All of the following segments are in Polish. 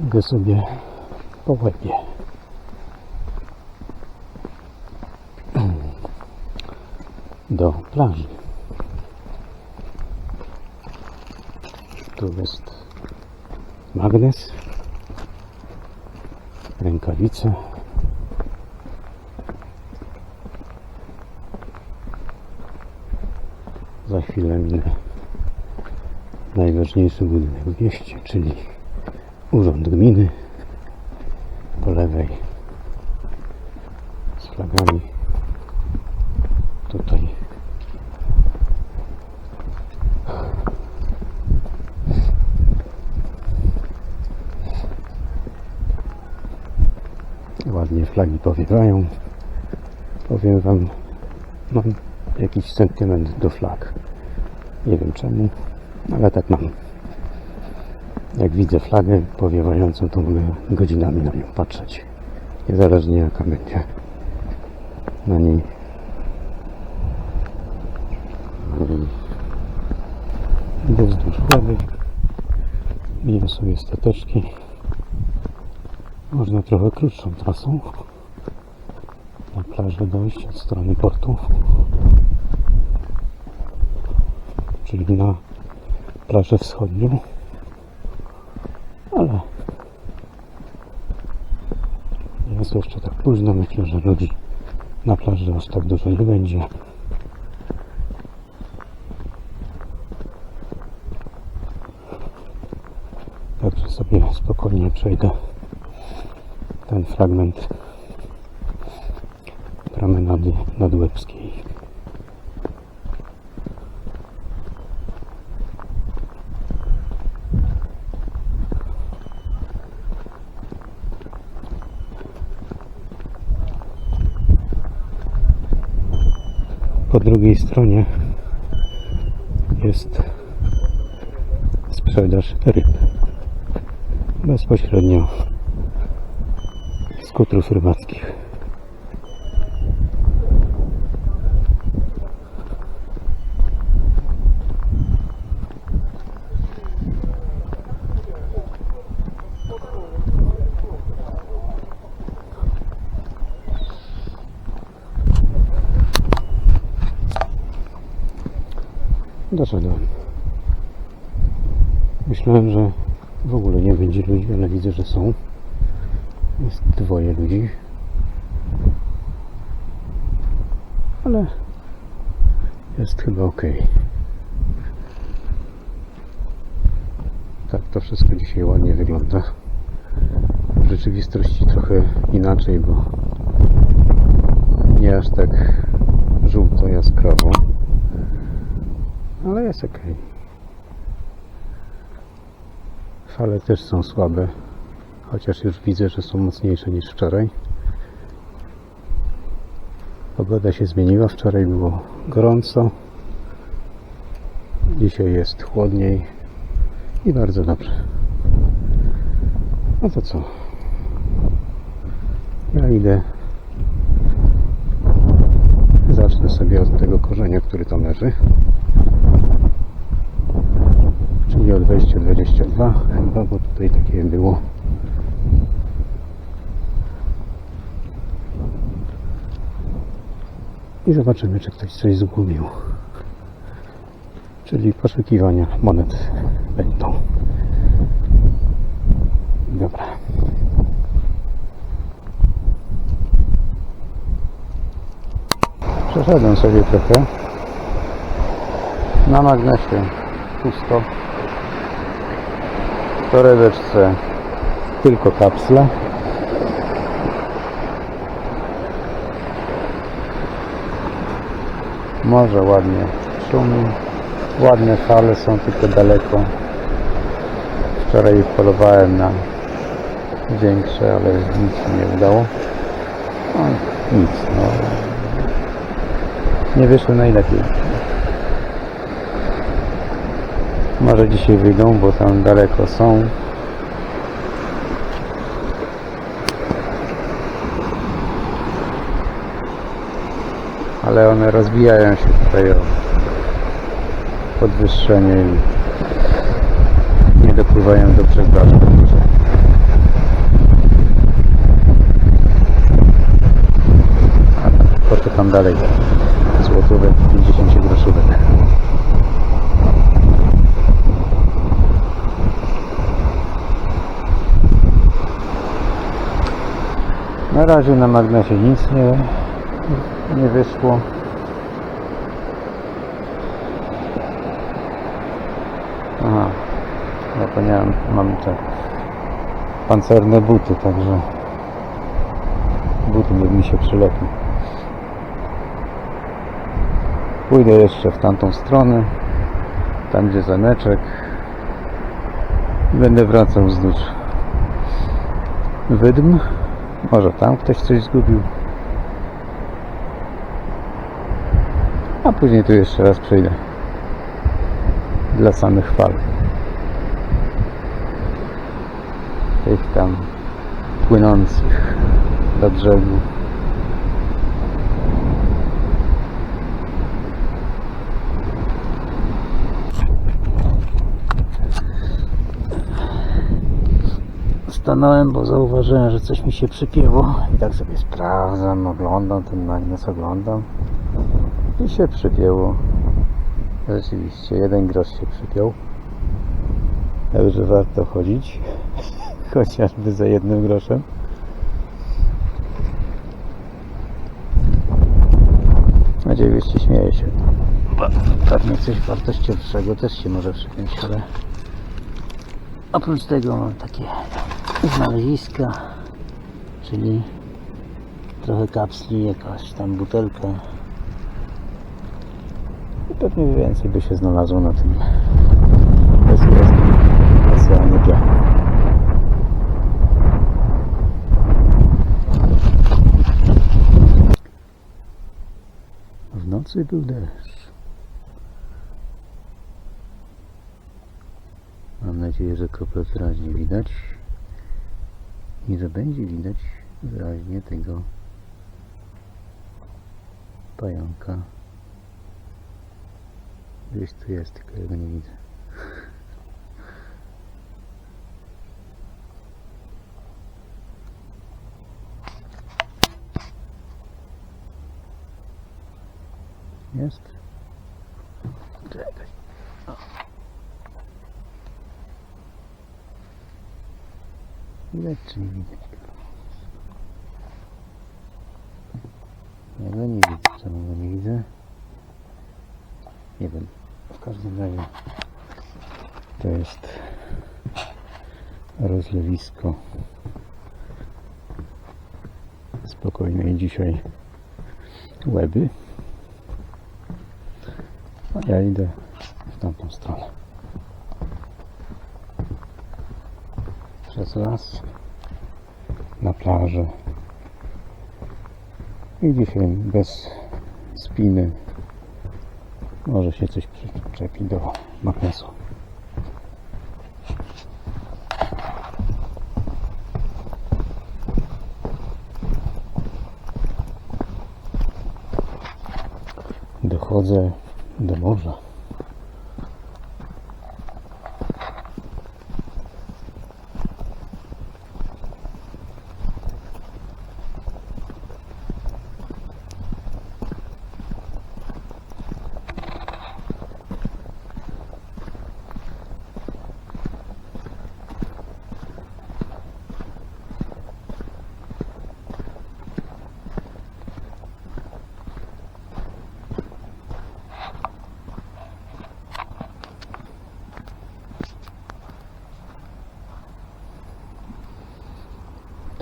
Idę sobie po łebie. Do plaży. Tu jest magnes, rękawice. Za chwilę minę najważniejszy budynek w mieście, czyli Urząd Gminy po lewej z flagami. Tutaj. Ładnie flagi powiewają. Powiem wam mam jakiś sentyment do flag. Nie wiem czemu ale tak mam jak widzę flagę powiewającą, to mogę godzinami na nią patrzeć. Niezależnie jaka będzie na niej. Idę wzdłuż łeby. Miję sobie stateczki. Można trochę krótszą trasą na plażę dojść od strony portu. Czyli na plażę wschodnią ale jest jeszcze tak późno. Myślę, że ludzi na plaży aż tak dużo nie będzie. Także sobie spokojnie przejdę ten fragment promenady nadłebskiej. Po drugiej stronie jest sprzedaż ryb. Bezpośrednio z kutrów rybackich. Doszedłem. Myślałem, że w ogóle nie będzie ludzi, ale widzę, że są. Jest dwoje Ale jest chyba ok. Tak to wszystko dzisiaj ładnie wygląda. W rzeczywistości trochę inaczej, bo nie aż tak żółto jaskrawo ale jest ok. Fale też są słabe, chociaż już widzę, że są mocniejsze niż wczoraj. Pogoda się zmieniła, wczoraj było gorąco, dzisiaj jest chłodniej i bardzo dobrze. No to co? Ja idę. Zacznę sobie od tego korzenia, który tam leży czyli od wejścia 22 chyba, bo tutaj takie było i zobaczymy czy ktoś coś zgubił. Czyli poszukiwania monet będą. Dobra. Przeszedłem sobie trochę. Na magnesie pusto. W torebeczce tylko kapsle morze ładnie. Szumi ładne fale są tylko daleko. Wczoraj polowałem na większe ale nic mi nie udało. No, nic no. Nie wyszło najlepiej Może dzisiaj wyjdą, bo tam daleko są. ale one rozbijają się tutaj o podwyższenie i nie dopływają do przeznaczenia. Po co tam dalej? Złotówek, 50 groszówek. Na razie na magnesie nic nie nie wyszło. Aha, zapomniałem, mam te pancerne buty, także buty nie mi się przylepił. Pójdę jeszcze w tamtą stronę, tam gdzie zameczek i będę wracał wzdłuż wydm. Może tam ktoś coś zgubił. A później tu jeszcze raz przyjdę. Dla samych fal. Tych tam płynących do brzegu. Stanąłem, bo zauważyłem, że coś mi się przypięło i tak sobie sprawdzam, oglądam ten magnes, oglądam i się przypięło. Rzeczywiście, jeden grosz się przypiął. Także warto chodzić, chociażby za jednym groszem. Oczywiście śmieję się. Pewnie coś wartościowszego też się może przypiąć, ale oprócz tego mam takie znaleziska, czyli trochę kapsli, jakaś tam butelka. Pewnie więcej by się znalazło na tym bezpiecznym oceanie białym. W nocy był deszcz. Mam nadzieję, że krople wyraźnie widać i że będzie widać wyraźnie tego pająka. Gdzieś tu jest, tylko ja go nie widzę. Jest? Widać czy nie widać? Ja go nie widzę. Czemu go nie widzę? Nie wiem. Każdym razie to jest rozlewisko spokojnej dzisiaj łeby. A ja idę w tamtą stronę. Przez las na plażę. I dzisiaj bez spiny może się coś przyczepi do magnesu. Dochodzę do morza.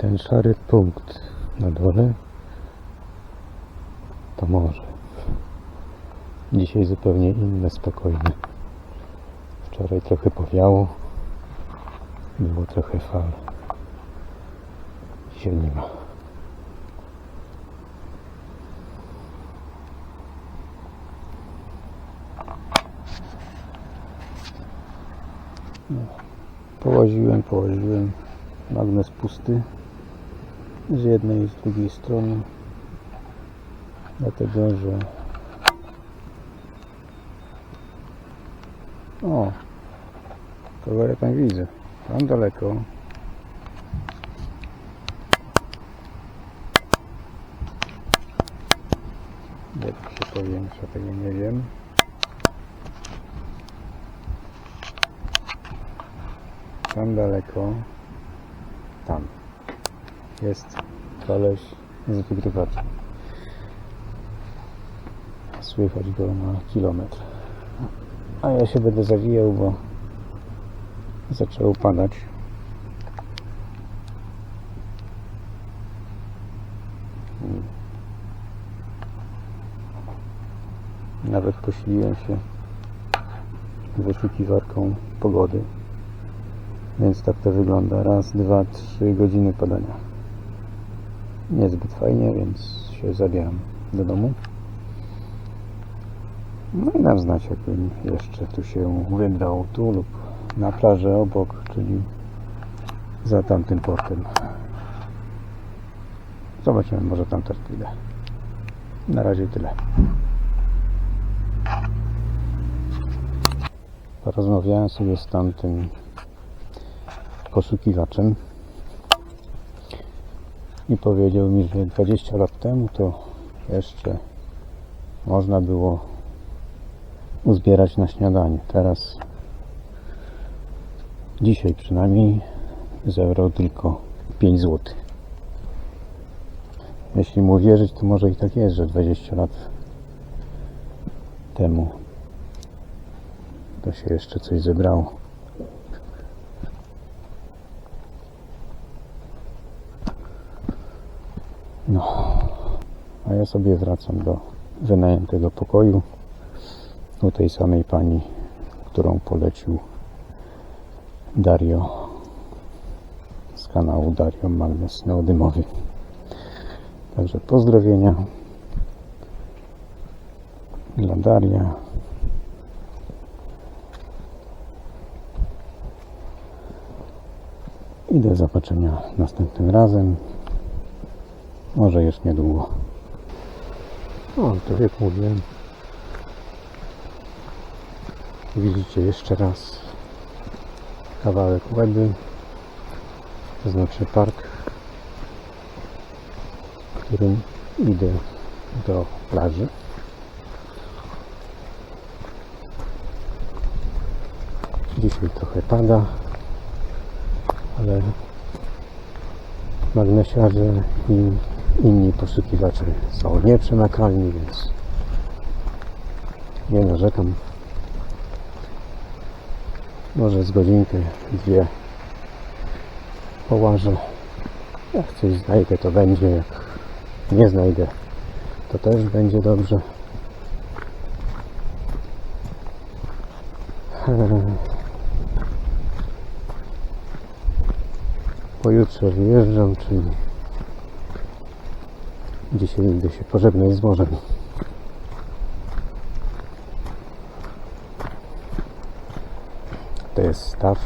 Ten szary punkt na dole to morze. Dzisiaj zupełnie inne, spokojne. Wczoraj trochę powiało, było trochę fal. Dzisiaj nie ma. Połaziłem, połaziłem. Magnes pusty z jednej i z drugiej strony. Dlatego, że o kogo ja tam widzę? Tam daleko. Powiększa, tego nie wiem. Tam daleko, tam jest koleś z wygrywaczem. Słychać go na kilometr. A ja się będę zawijał, bo zaczęło padać. Nawet posiliłem się wyszukiwarką pogody. Więc tak to wygląda. Raz, dwa, trzy godziny padania. Niezbyt fajnie, więc się zabieram do domu. No i dam znać, jakbym jeszcze tu się wybrał, tu lub na plażę obok, czyli za tamtym portem. Zobaczymy, może tam też pójdę. Na razie tyle. Porozmawiałem sobie z tamtym poszukiwaczem i powiedział mi, że 20 lat temu to jeszcze można było uzbierać na śniadanie. Teraz dzisiaj przynajmniej zebrał tylko 5 zł. Jeśli mu wierzyć, to może i tak jest, że 20 lat temu to się jeszcze coś zebrało. No, a ja sobie wracam do wynajętego pokoju u tej samej pani, którą polecił Dario z kanału Dario Magnes Neodymowy. Także pozdrowienia dla Daria. I do zobaczenia następnym razem. Może już niedługo. O, to jak mówiłem. Widzicie jeszcze raz kawałek łeby, to znaczy park, w którym idę do plaży. Dzisiaj trochę pada, ale magnesiarze i inni poszukiwacze są nieprzemakalni, więc nie narzekam. Może z godzinkę, dwie połażę. Jak coś znajdę, to będzie. Jak nie znajdę, to też będzie dobrze. Pojutrze wyjeżdżam, czyli dzisiaj idę się pożegnać z morzem. To jest staw.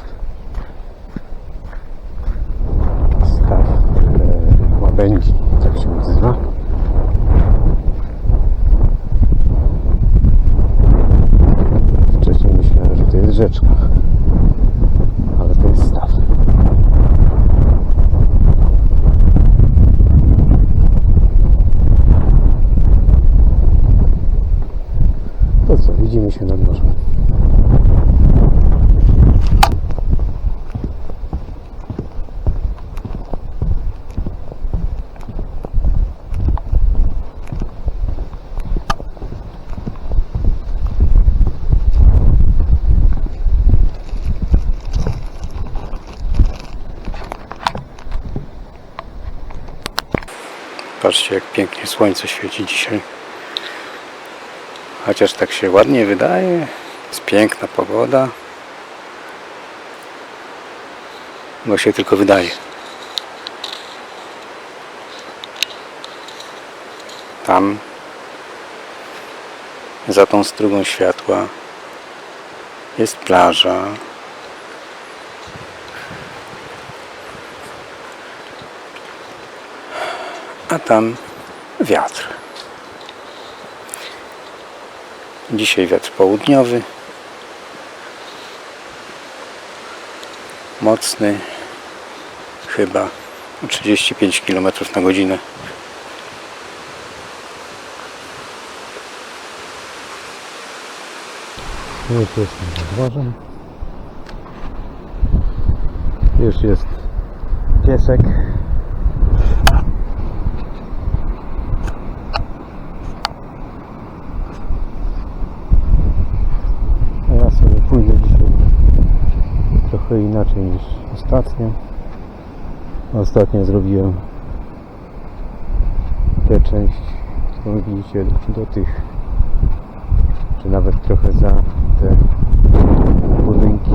Staw e, łabędzi, tak się nazywa. Wcześniej myślałem, że to jest rzeczka, ale to jest staw. To co, widzimy się nad morzem. Patrzcie, jak pięknie słońce świeci dzisiaj. Chociaż tak się ładnie wydaje. Jest piękna pogoda. Bo się tylko wydaje. Tam za tą strugą światła jest plaża. A tam wiatr. Dzisiaj wiatr południowy. Mocny. Chyba 35 km na godzinę. Już jestem nad dworzem. Już jest piesek. Trochę inaczej niż ostatnio. Ostatnio zrobiłem tę część, którą widzicie do tych, czy nawet trochę za te budynki,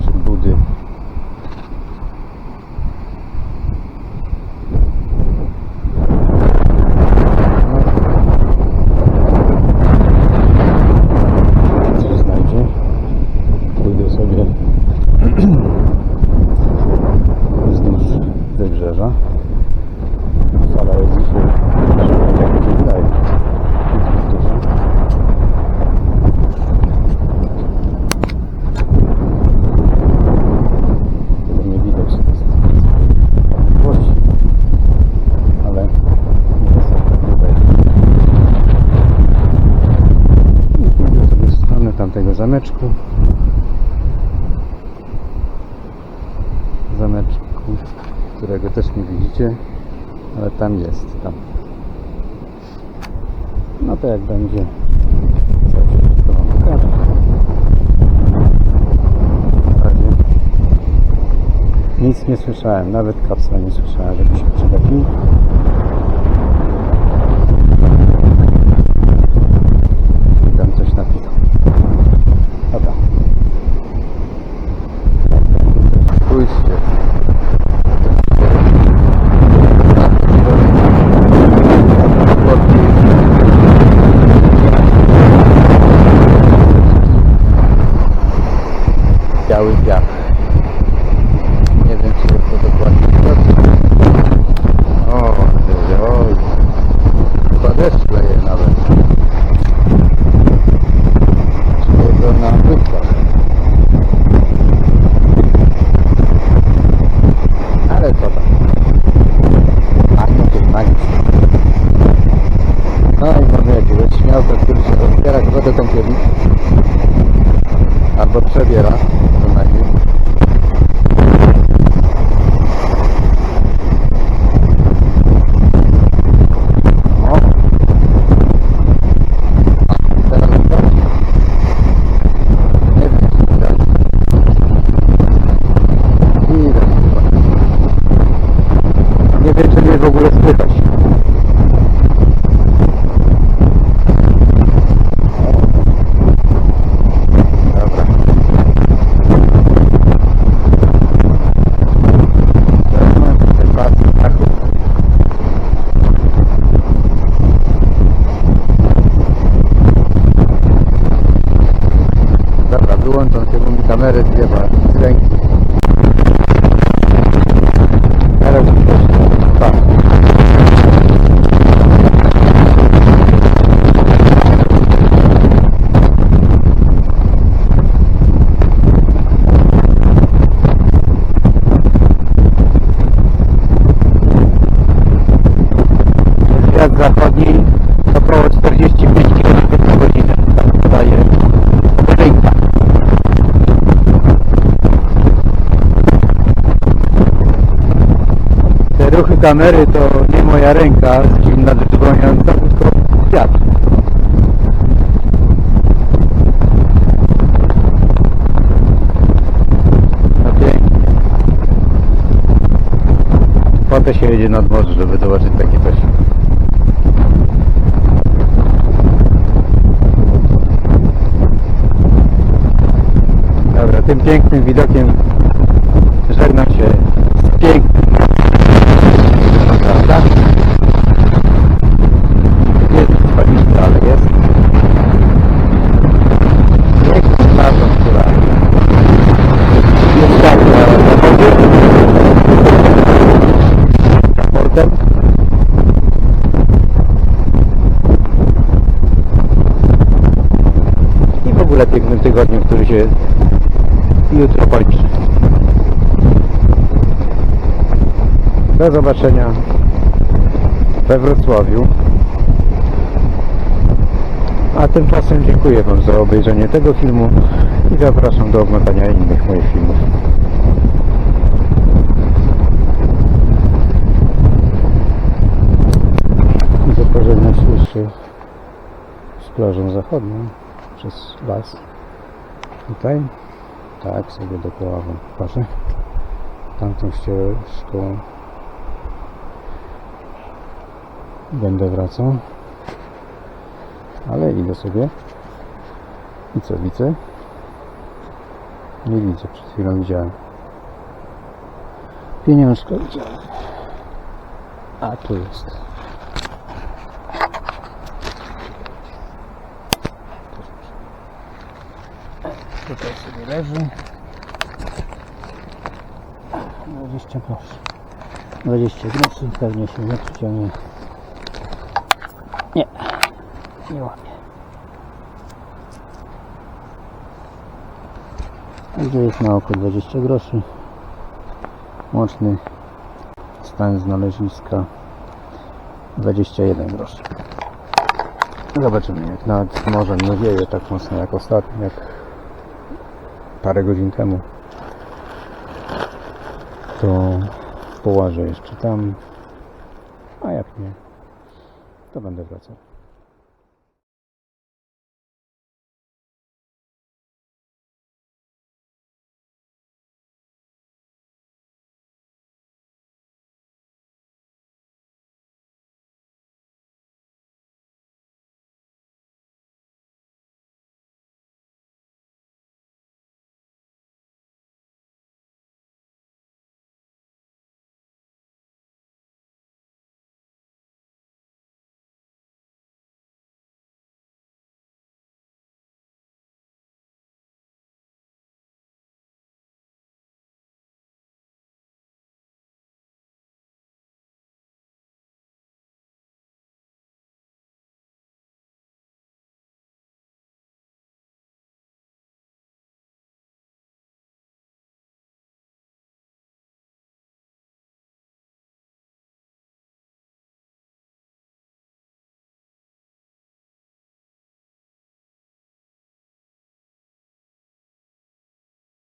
czy budy. No. Coś znajdzie. Pójdę sobie wzdłuż wybrzeża. Fala jest dzisiaj, jak mi się wydaje, duża. Tego nie widać z odległości, ale nie jest aż tak tutaj. I pójdę sobie w stronę tamtego zameczku. Zameczku, którego też nie widzicie, ale tam jest, tam. No to jak będzie to wam pokażę. Nic nie słyszałem, nawet kapsla nie słyszałem, żeby się przegapił. pójście. Wyłączam się, bo mi kamery zjeba z ręki. Teraz już też tak. Wiatr zachodni około 45 km na godzinę. Tak podaje budynka. Te ruchy kamery to nie moja ręka zimna drżąca, tylko wiatr. Potem się jedzie nad morze, żeby zobaczyć takie coś. Dobra, tym pięknym widokiem żegnam się z pięknym. Ale jest. Która jest tak na zachodzie. Portem. I w ogóle pięknym tygodniu, który się jutro kończy. Do zobaczenia we Wrocławiu A tymczasem dziękuję Wam za obejrzenie tego filmu i zapraszam do oglądania innych moich filmów. Zapożegnam się z plażą zachodnią przez las. Tutaj, tak sobie dookoła Wam pokażę. Tamtą ścieżką będę wracał. Ale idę sobie. I co widzę? Nie widzę, przed chwilą widziałem. Pieniążka widziałem. A tu jest. Tutaj sobie leży. 20 groszy. 20 groszy pewnie się nie przyciągnie. Nie, nie łapie. Także jest na oko 20 groszy. Łączny stan znaleziska 21 groszy. Zobaczymy jak nad morzem nie wieje tak mocno jak ostatnio, jak parę godzin temu. To połażę jeszcze tam, a jak nie, to będę wracał.